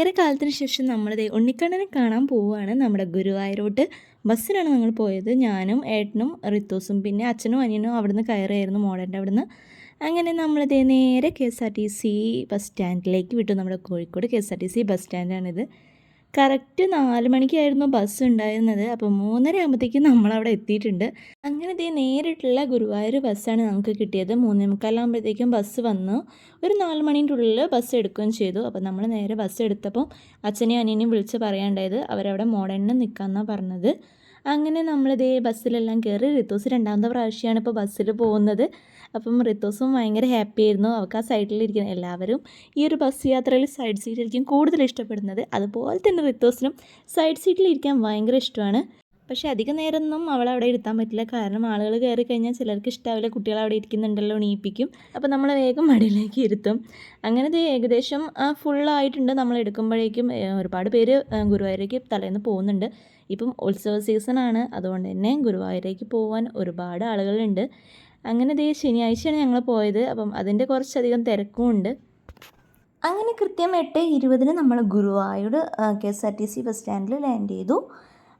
ഏറെ കാലത്തിന് ശേഷം നമ്മളിത് ഉണ്ണിക്കണ്ണനെ കാണാൻ പോവുകയാണ് നമ്മുടെ ഗുരുവായൂരോട്ട്. ബസ്സിലാണ് ഞങ്ങൾ പോയത്. ഞാനും ഏട്ടനും റിത്തോസും പിന്നെ അച്ഛനും അനിയനും അവിടുന്ന് കയറിയായിരുന്നു മോഡന്റെ അവിടുന്ന്. അങ്ങനെ നമ്മളിത് നേരെ K S R T C bus സ്റ്റാൻഡിലേക്ക് വിട്ടു. നമ്മുടെ Kozhikode K S R T C bus സ്റ്റാൻഡാണിത്. Correct നാല് മണിക്കായിരുന്നു ബസ് ഉണ്ടായിരുന്നത്. അപ്പോൾ മൂന്നര ആകുമ്പോഴത്തേക്കും നമ്മളവിടെ എത്തിയിട്ടുണ്ട്. അങ്ങനെ ഇതേ നേരിട്ടുള്ള ഗുരുവായൂർ ബസ്സാണ് നമുക്ക് കിട്ടിയത്. മൂന്നേ മുക്കാലാകുമ്പോഴത്തേക്കും ബസ് വന്നു. ഒരു നാല് മണീന്റെ ഉള്ളിൽ ബസ് എടുക്കുകയും ചെയ്തു. അപ്പോൾ നമ്മൾ നേരെ ബസ് എടുത്തപ്പോൾ അച്ഛനെയും അനിയനെയും വിളിച്ച് പറയാണ്ടായത് അവരവിടെ മോഡേണിൽ നിൽക്കാമെന്നാണ് പറഞ്ഞത്. അങ്ങനെ നമ്മളിതേ ബസ്സിലെല്ലാം കയറി റിത്തോസ് രണ്ടാമത്തെ പ്രാവശ്യമാണ് ഇപ്പോൾ ബസ്സിൽ പോകുന്നത്. അപ്പം റിത്തോസും ഭയങ്കര ഹാപ്പി ആയിരുന്നു. അവൾക്ക് ആ സൈഡിലിരിക്കുന്ന എല്ലാവരും ഈ ഒരു ബസ് യാത്രയിൽ സൈഡ് സീറ്റായിരിക്കും കൂടുതൽ ഇഷ്ടപ്പെടുന്നത്. അതുപോലെ തന്നെ റിത്തോസിനും സൈഡ് സീറ്റിലിരിക്കാൻ ഭയങ്കര ഇഷ്ടമാണ്. പക്ഷേ അധിക നേരമൊന്നും അവൾ അവിടെ ഇരുത്താൻ പറ്റില്ല. കാരണം ആളുകൾ കയറി കഴിഞ്ഞാൽ ചിലർക്ക് ഇഷ്ടാവില്ല. കുട്ടികൾ അവിടെ ഇരിക്കുന്നുണ്ടല്ലോ എണീപ്പിക്കും. അപ്പോൾ നമ്മൾ വേഗം മടിയിലേക്ക് ഇരുത്തും. അങ്ങനെ ഏകദേശം ഫുള്ളായിട്ടുണ്ട് നമ്മൾ എടുക്കുമ്പോഴേക്കും ഒരുപാട് പേര് ഗുരുവായൂരേക്ക് തലേന്ന് പോകുന്നുണ്ട്. ഇപ്പം ഉത്സവ സീസണാണ്. അതുകൊണ്ട് തന്നെ ഗുരുവായൂരേക്ക് പോകാൻ ഒരുപാട് ആളുകളുണ്ട്. അങ്ങനെ ഇതേ ശനിയാഴ്ചയാണ് ഞങ്ങൾ പോയത്. അപ്പം അതിന്റെ കുറച്ചധികം തിരക്കും ഉണ്ട് അങ്ങനെ കൃത്യം എട്ട് ഇരുപതിന് നമ്മൾ Guruvayur K S R T C bus സ്റ്റാൻഡിൽ ലാൻഡ് ചെയ്തു.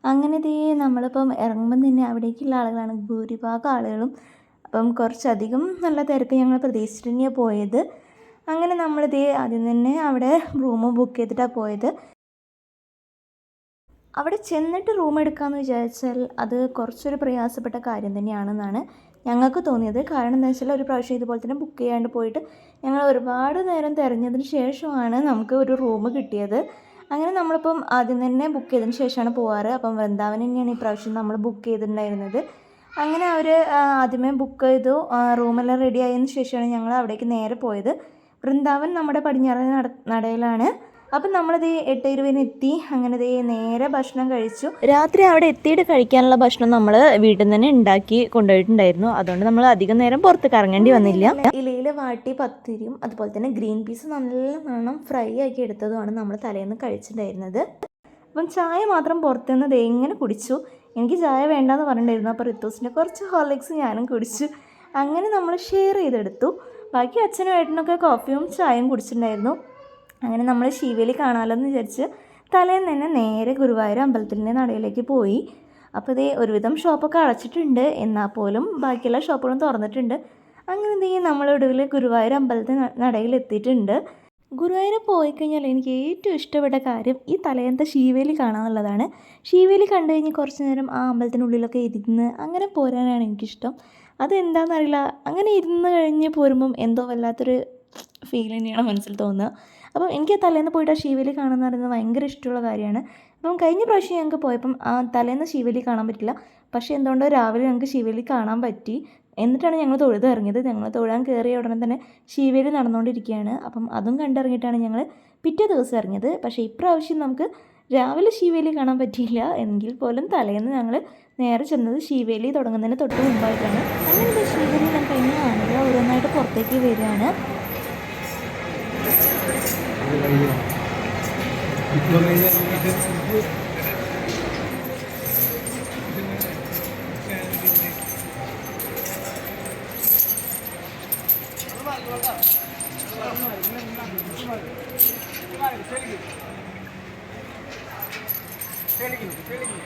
അങ്ങനെ ദേ നമ്മളിപ്പം ഇറങ്ങുമ്പം തന്നെ അവിടേക്കുള്ള ആളുകളാണ്. ഭൂരിഭാഗം ആളുകളും അപ്പം കുറച്ചധികം നല്ല തിരക്ക് ഞങ്ങൾ പ്രതീക്ഷിച്ചിട്ട് പോയത്. അങ്ങനെ നമ്മളിതേ ആദ്യം തന്നെ അവിടെ റൂം ബുക്ക് ചെയ്തിട്ടാണ് പോയത്. അവിടെ ചെന്നിട്ട് റൂം എടുക്കാമെന്ന് വിചാരിച്ചാൽ അത് കുറച്ചൊരു പ്രയാസപ്പെട്ട കാര്യം തന്നെയാണെന്നാണ് ഞങ്ങൾക്ക് തോന്നിയത്. കാരണം എന്താ വെച്ചാൽ ഒരു പ്രാവശ്യം ഇതുപോലെ തന്നെ ബുക്ക് ചെയ്യാണ്ട് പോയിട്ട് ഞങ്ങൾ ഒരുപാട് നേരം തിരഞ്ഞതിന് ശേഷമാണ് നമുക്ക് ഒരു റൂം കിട്ടിയത്. അങ്ങനെ നമ്മളിപ്പം ആദ്യം തന്നെ ബുക്ക് ചെയ്തതിന് ശേഷമാണ് പോവാറ്. അപ്പം വൃന്ദാവൻ തന്നെയാണ് ഈ പ്രാവശ്യം നമ്മൾ ബുക്ക് ചെയ്തിട്ടുണ്ടായിരുന്നത്. അങ്ങനെ അവർ ആദ്യമേ ബുക്ക് ചെയ്തു. റൂമെല്ലാം റെഡി ആയതിനു ശേഷമാണ് ഞങ്ങൾ അവിടേക്ക് നേരെ പോയത്. വൃന്ദാവൻ നമ്മുടെ പടിഞ്ഞാറേ നട നടയിലാണ്. അപ്പം നമ്മളിത് എട്ട് ഇരുപതിന് എത്തി അങ്ങനെ ദേ നേരെ ഭക്ഷണം കഴിച്ചു. രാത്രി അവിടെ എത്തിയിട്ട് കഴിക്കാനുള്ള ഭക്ഷണം നമ്മൾ വീട്ടിൽ നിന്ന് തന്നെ ഉണ്ടാക്കി കൊണ്ടുപോയിട്ടുണ്ടായിരുന്നു. അതുകൊണ്ട് നമ്മൾ അധികം നേരം പുറത്ത് കറങ്ങേണ്ടി വന്നില്ല. ഇലയിൽ വാട്ടി പത്തിരിയും അതുപോലെ തന്നെ ഗ്രീൻ പീസ് നല്ല നണ്ണം ഫ്രൈ ആക്കി എടുത്തതുമാണ് നമ്മൾ തലേന്ന് കഴിച്ചിട്ടുണ്ടായിരുന്നത്. അപ്പം ചായ മാത്രം പുറത്തുനിന്ന് ദേ ഇങ്ങനെ കുടിച്ചു. എനിക്ക് ചായ വേണ്ടാന്ന് പറഞ്ഞിട്ടുണ്ടായിരുന്നു. അപ്പോൾ റിത്തോസിന്റെ കുറച്ച് ഹോർലിക്സ് ഞാനും കുടിച്ചു. അങ്ങനെ നമ്മൾ ഷെയർ ചെയ്തെടുത്തു. ബാക്കി അച്ഛനും ഏട്ടനൊക്കെ കോഫിയും ചായയും കുടിച്ചിട്ടുണ്ടായിരുന്നു. അങ്ങനെ നമ്മൾ ശിവേലി കാണാമല്ലോ എന്ന് വിചാരിച്ച് തലേന്ന് തന്നെ നേരെ ഗുരുവായൂർ അമ്പലത്തിന്റെ നടയിലേക്ക് പോയി. അപ്പോൾ ഇതേ ഒരുവിധം ഷോപ്പൊക്കെ അടച്ചിട്ടുണ്ട്. എന്നാൽ പോലും ബാക്കിയുള്ള ഷോപ്പുകളും തുറന്നിട്ടുണ്ട്. അങ്ങനെ ഇതേ നമ്മൾ ഒടുവിൽ ഗുരുവായൂർ അമ്പലത്തിന് നടയിൽ എത്തിയിട്ടുണ്ട് ഗുരുവായൂർ പോയി കഴിഞ്ഞാൽ എനിക്ക് ഏറ്റവും ഇഷ്ടപ്പെട്ട കാര്യം ഈ തലേന്നത്തെ ശീവേലി കാണാമെന്നുള്ളതാണ് ശിവേലി കണ്ടു കഴിഞ്ഞ് കുറച്ച് നേരം ആ അമ്പലത്തിനുള്ളിലൊക്കെ ഇരുന്ന് അങ്ങനെ പോരാനാണ് എനിക്കിഷ്ടം. അതെന്താണെന്നറിയില്ല അങ്ങനെ ഇരുന്ന് കഴിഞ്ഞ് പോരുമ്പം എന്തോ വല്ലാത്തൊരു ഫീൽ തന്നെയാണ് മനസ്സിൽ തോന്നുക. അപ്പം എനിക്ക് തലേന്ന് പോയിട്ട് ആ ശിവലി കാണുന്ന പറയുന്നത് ഭയങ്കര ഇഷ്ടമുള്ള കാര്യമാണ്. അപ്പം കഴിഞ്ഞ പ്രാവശ്യം ഞങ്ങൾക്ക് പോയപ്പം ആ തലേന്ന് ശിവലി കാണാൻ പറ്റില്ല. പക്ഷേ എന്തുകൊണ്ടോ രാവിലെ ഞങ്ങൾക്ക് ശിവലി കാണാൻ പറ്റി. എന്നിട്ടാണ് ഞങ്ങൾ തൊഴുത് ഇറങ്ങിയത് ഞങ്ങൾ തൊഴാൻ കയറിയ ഉടനെ തന്നെ ശിവലി നടന്നുകൊണ്ടിരിക്കുകയാണ്. അപ്പം അതും കണ്ടിറങ്ങിയിട്ടാണ് ഞങ്ങൾ പിറ്റേ ദിവസം ഇറങ്ങിയത്. പക്ഷേ ഇപ്രാവശ്യം നമുക്ക് രാവിലെ ശിവേലി കാണാൻ പറ്റിയില്ല. എങ്കിൽ പോലും തലേന്ന് ഞങ്ങൾ നേരെ ചെന്നത് ശിവേലി തുടങ്ങുന്നതിന് തൊട്ട് മുമ്പായിട്ടാണ്. അങ്ങനെ ശിവേലി ഞാൻ കഴിഞ്ഞ ആനകൾ ഓരോന്നായിട്ട് പുറത്തേക്ക് വരികയാണ്. తెలుగు తెలుగు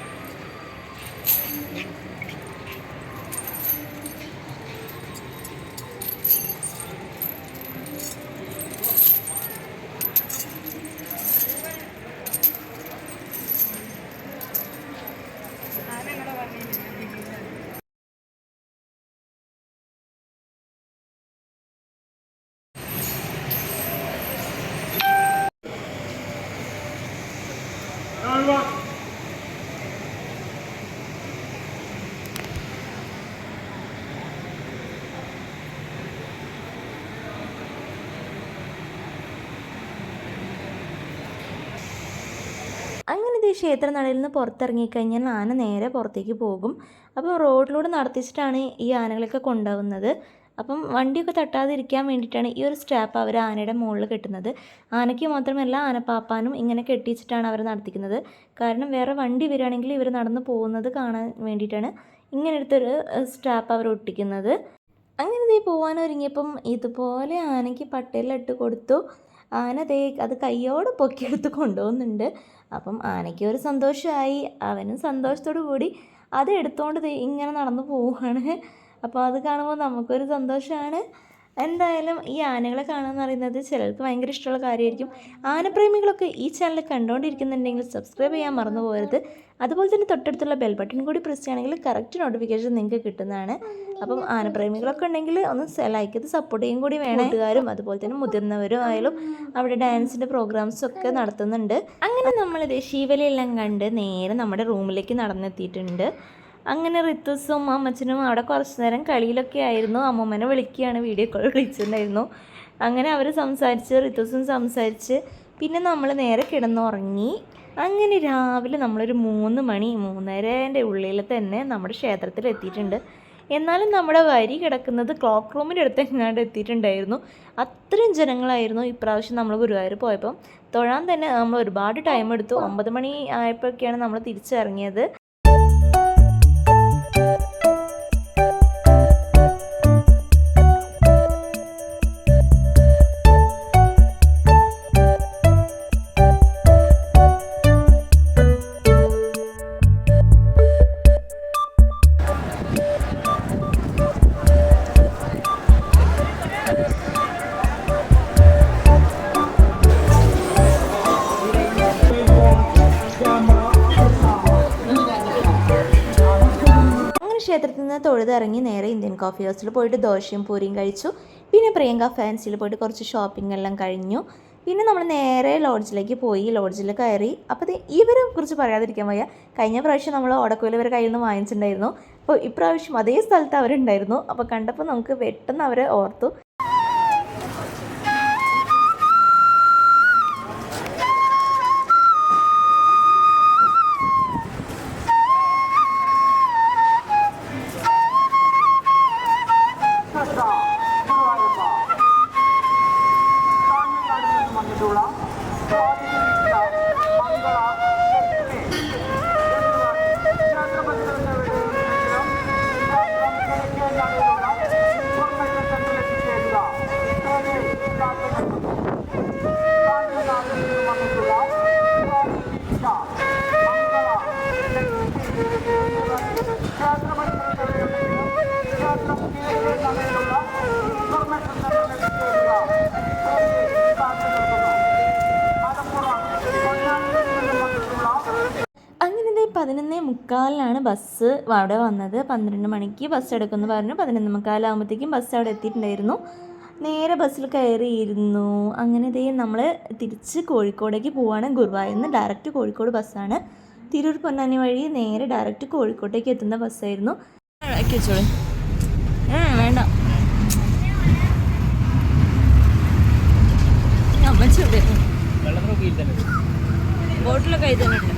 അങ്ങനെ ഇത് ക്ഷേത്രനടയിൽ നിന്ന് പുറത്തിറങ്ങിക്കഴിഞ്ഞാൽ ആന നേരെ പുറത്തേക്ക് പോകും. അപ്പോൾ റോഡിലൂടെ നടത്തിച്ചിട്ടാണ് ഈ ആനകളൊക്കെ കൊണ്ടുപോകുന്നത്. അപ്പം വണ്ടിയൊക്കെ തട്ടാതിരിക്കാൻ വേണ്ടിയിട്ടാണ് ഈ ഒരു സ്ട്രാപ്പ് അവർ ആനയുടെ മുകളിൽ കെട്ടുന്നത്. ആനയ്ക്ക് മാത്രമല്ല ആനപ്പാപ്പാനും ഇങ്ങനെ കെട്ടിച്ചിട്ടാണ് അവർ നടത്തിക്കുന്നത്. കാരണം വേറെ വണ്ടി വരികയാണെങ്കിൽ ഇവർ നടന്നു പോകുന്നത് കാണാൻ വേണ്ടിയിട്ടാണ് ഇങ്ങനെ സ്റ്റാപ്പ് അവർ ഒട്ടിക്കുന്നത്. അങ്ങനെ നീ പോകാനൊരുങ്ങിയപ്പം ഇതുപോലെ ആനയ്ക്ക് പട്ടയിലിട്ട് കൊടുത്തു. ആന ദേ അത് കയ്യോടെ പൊക്കിയെടുത്ത് കൊണ്ടുപോകുന്നുണ്ട്. അപ്പം ആനയ്ക്ക് ഒരു സന്തോഷമായി. അവനും സന്തോഷത്തോടു കൂടി അത് എടുത്തുകൊണ്ട് ഇങ്ങനെ നടന്നു പോവുകയാണ്. അപ്പോൾ അത് കാണുമ്പോൾ നമുക്കൊരു സന്തോഷമാണ്. എന്തായാലും ഈ ആനകളെ കാണുക എന്ന് പറയുന്നത് ചിലർക്ക് ഭയങ്കര ഇഷ്ടമുള്ള കാര്യമായിരിക്കും. ആനപ്രേമികളൊക്കെ ഈ ചാനൽ കണ്ടുകൊണ്ടിരിക്കുന്നുണ്ടെങ്കിൽ സബ്സ്ക്രൈബ് ചെയ്യാൻ മറന്നു പോകരുത്. അതുപോലെ തന്നെ തൊട്ടടുത്തുള്ള ബെൽ ബട്ടൺ കൂടി പ്രസ് ചെയ്യുകയാണെങ്കിൽ കറക്റ്റ് നോട്ടിഫിക്കേഷൻ നിങ്ങൾക്ക് കിട്ടുന്നതാണ്. അപ്പം ആനപ്രേമികളൊക്കെ ഉണ്ടെങ്കിൽ ഒന്ന് ലൈക്ക് ചെയ്ത് സപ്പോർട്ട് ചെയ്യും കൂടി വേണം. കൂട്ടുകാരും അതുപോലെ തന്നെ മുതിർന്നവരും ആയാലും അവിടെ ഡാൻസിന്റെ പ്രോഗ്രാംസും ഒക്കെ നടത്തുന്നുണ്ട്. അങ്ങനെ നമ്മളിത് ശിവലയെല്ലാം കണ്ട് നേരെ നമ്മുടെ റൂമിലേക്ക് നടന്നെത്തിയിട്ടുണ്ട്. അങ്ങനെ റിത്തുസും അമ്മച്ചനും അവിടെ കുറച്ച് നേരം കളിയിലൊക്കെ ആയിരുന്നു. അമ്മമ്മനെ വിളിക്കുകയാണ് വീഡിയോ കോൾ വിളിച്ചിട്ടുണ്ടായിരുന്നു. അങ്ങനെ അവർ സംസാരിച്ച് റിത്തുസും സംസാരിച്ച് പിന്നെ നമ്മൾ നേരെ കിടന്നുറങ്ങി. അങ്ങനെ രാവിലെ നമ്മളൊരു മൂന്ന് മണി മൂന്നരേന്റെ ഉള്ളിൽ തന്നെ നമ്മുടെ ക്ഷേത്രത്തിൽ എത്തിയിട്ടുണ്ട്. എന്നാലും നമ്മുടെ വരി കിടക്കുന്നത് ക്ലോക്ക് റൂമിന്റെ അടുത്ത് എങ്ങാണ്ട് എത്തിയിട്ടുണ്ടായിരുന്നു. അത്രയും ജനങ്ങളായിരുന്നു ഇപ്രാവശ്യം നമ്മൾ ഗുരുവായൂർ പോയപ്പം. തൊഴാൻ തന്നെ നമ്മൾ ഒരുപാട് ടൈം എടുത്തു. ഒമ്പത് മണി ആയപ്പോഴൊക്കെയാണ് നമ്മൾ തിരിച്ചിറങ്ങിയത്. തൊഴുതിറങ്ങി നേരെ ഇന്ത്യൻ കോഫി ഹൗസിൽ പോയിട്ട് ദോശയും പൂരിയും കഴിച്ചു. പിന്നെ പ്രിയങ്ക ഫാൻസിയിൽ പോയിട്ട് കുറച്ച് ഷോപ്പിംഗ് എല്ലാം കഴിഞ്ഞു. പിന്നെ നമ്മൾ നേരെ ലോഡ്ജിലേക്ക് പോയി. ലോഡ്ജിൽ കയറി. അപ്പോൾ ഇവരെ കുറിച്ച് പറയാതിരിക്കാൻ വയ്യ. കഴിഞ്ഞ പ്രാവശ്യം നമ്മൾ ഓടക്കോയിൽ ഇവരെ കയ്യിൽ നിന്ന് വാങ്ങിച്ചിട്ടുണ്ടായിരുന്നു. അപ്പോൾ ഇപ്രാവശ്യം അതേ സ്ഥലത്ത് അവരുണ്ടായിരുന്നു. അപ്പോൾ കണ്ടപ്പോൾ നമുക്ക് പെട്ടെന്ന് അവരെ ഓർത്തു. നിന്നും പതിനൊന്നേ മുക്കാലിനാണ് ബസ് അവിടെ വന്നത്. പന്ത്രണ്ട് മണിക്ക് ബസ് എടുക്കുമെന്ന് പറഞ്ഞു. പതിനൊന്ന് മുക്കാലാകുമ്പോഴത്തേക്കും ബസ് അവിടെ എത്തിയിട്ടുണ്ടായിരുന്നു. നേരെ ബസ്സിൽ കയറിയിരുന്നു. അങ്ങനെ ഇതേ നമ്മൾ തിരിച്ച് കോഴിക്കോടേക്ക് പോവാണ്. ഗുരുവായൂരിൽ നിന്ന് ഡയറക്റ്റ് കോഴിക്കോട് ബസ്സാണ്. തിരൂർ പൊന്നാനി വഴി നേരെ ഡയറക്റ്റ് കോഴിക്കോട്ടേക്ക് എത്തുന്ന ബസ്സായിരുന്നു. വേണ്ട. ബോട്ടിലൊക്കെ ആയി തന്നെ ഉണ്ട്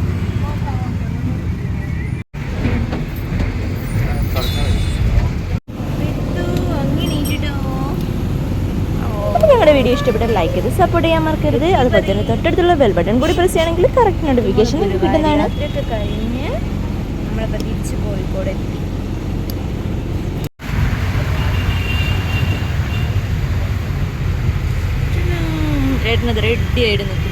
അപ്പോൾ ഞങ്ങളുടെ വീഡിയോ ഇഷ്ടപ്പെട്ട ലൈക്ക് ചെയ്ത് സപ്പോർട്ട് ചെയ്യാൻ മറക്കരുത്. അതുപോലെ തന്നെ തൊട്ടടുത്തുള്ള ബെൽ ബട്ടൺ കൂടി പ്രസ് ചെയ്യണമെങ്കിൽ കറക്റ്റ് നോട്ടിഫിക്കേഷൻ കിട്ടുന്നതാണ്. കഴിഞ്ഞ് നമ്മളിപ്പോൾ നിൽക്കും